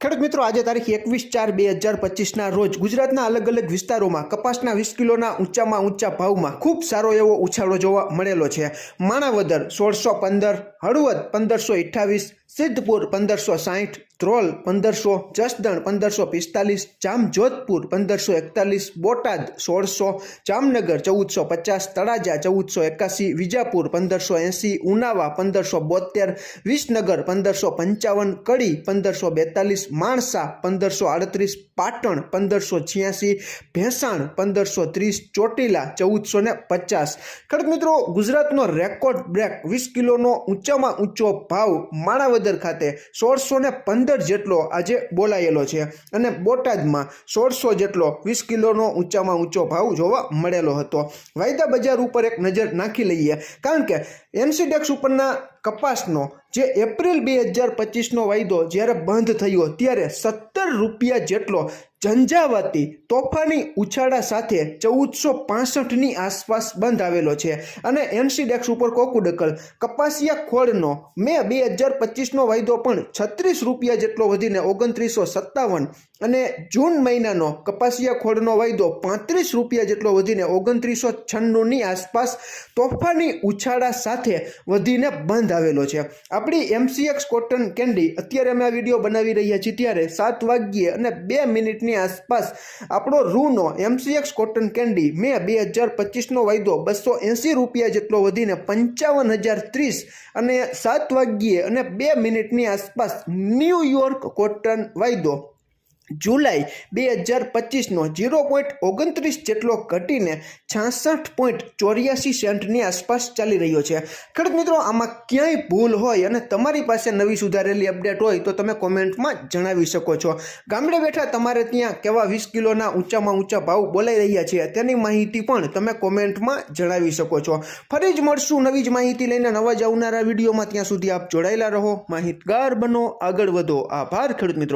ખેડૂત મિત્રો, આજે તારીખ એકવીસ ચાર બે હજાર પચીસના રોજ ગુજરાતના અલગ અલગ વિસ્તારોમાં કપાસના વીસ કિલોના ઊંચામાં ઊંચા ભાવમાં ખૂબ સારો એવો ઉછાળો જોવા મળેલો છે. માણાવદર સોળસો પંદર, હળવદ પંદરસો અઠ્ઠાવીસ, સિદ્ધપુર પંદરસો સાહીઠ ધ્રોલ પંદરસો જસદણ પંદરસો, પિસ્તાલીસ જામજોધપુર પંદરસો એકતાલીસ, બોટાદ સોળસો, જામનગર ચૌદસો પચાસ, તળાજા ચૌદસો એકાસી, વિજાપુર પંદરસો એંસી, ઉનાવા પંદરસો બોતેર વિસનગર પંદરસો પંચાવન, કડી પંદરસો બેતાલીસ, માણસા પંદરસો આડત્રીસ, પાટણ પંદરસો છ્યાસી, ભેંસાણ પંદરસો ત્રીસ, ચોટીલા ચૌદસો ને પચાસ. ખેડૂત મિત્રો, ગુજરાતનો રેકોર્ડ બ્રેક વીસ કિલોનો ઊંચામાં ઊંચો ભાવ માણાવદર ખાતે સોળસો ને પંદર જેટલો આજે બોલાયેલો છે અને બોટાદમાં સોળસો જેટલો વીસ કિલોનો ઊંચામાં ઊંચો ભાવ જોવા મળેલો હતો. વાયદા બજાર ઉપર એક નજર નાખી લઈએ, કારણ કે એનસીડેક્સ ઉપરના કપાસનો, જે એપ્રિલ બે હજાર પચીસનો વાયદો જ્યારે બંધ થયો, ત્યારે સત્તર રૂપિયા જેટલો ઝંઝાવાતી તોફાની ઉછાળા સાથે ચૌદસો પાસઠની આસપાસ બંધ આવેલો છે. અને એનસીડેક્સ ઉપર કોકુડકલ કપાસિયા ખોળનો, મે બે હજાર પચીસનો વાયદો પણ છત્રીસ રૂપિયા જેટલો વધીને ઓગણત્રીસો સત્તાવન અને જૂન મહિનાનો કપાસિયા ખોળનો વાયદો પાંત્રીસ રૂપિયા જેટલો વધીને ઓગણત્રીસો છન્નુંની આસપાસ તોફાની ઉછાળા સાથે વધીને બંધ આવેલો છે. આપણી એમસીએક્સ કોટન કેન્ડી અત્યારે અમે આ વીડિયો બનાવી રહ્યા છીએ ત્યારે સાત વાગ્યે અને બે મિનિટની આસપાસ આપણો રૂનો એમસીએક્સ કોટન કેન્ડી મે બે હજાર પચીસનો વાયદો બસો એંસી રૂપિયા જેટલો વધીને પંચાવન હજાર ત્રીસ અને સાત વાગ્યે અને બે મિનિટની આસપાસ ન્યૂયોર્ક કોટન વાયદો જુલાઈ બે હજાર પચીસનો ઝીરો પોઈન્ટ ઓગણત્રીસ જેટલો ઘટીને છાસઠ પોઈન્ટ ચોર્યાસી સેન્ટની આસપાસ ચાલી રહ્યો છે. ખેડૂત મિત્રો, આમાં ક્યાંય ભૂલ હોય અને તમારી પાસે નવી સુધારેલી અપડેટ હોય તો તમે કોમેન્ટમાં જણાવી શકો છો. ગામડે બેઠા તમારે ત્યાં કેવા વીસ કિલોના ઊંચામાં ઊંચા ભાવ બોલાઈ રહ્યા છે તેની માહિતી પણ તમે કોમેન્ટમાં જણાવી શકો છો. ફરી જ મળશું નવી જ માહિતી લઈને નવા જ આવનારા વિડીયોમાં. ત્યાં સુધી આપ જોડાયેલા રહો. માહિતગાર બનો. આગળ વધો. આભાર ખેડૂત મિત્રો.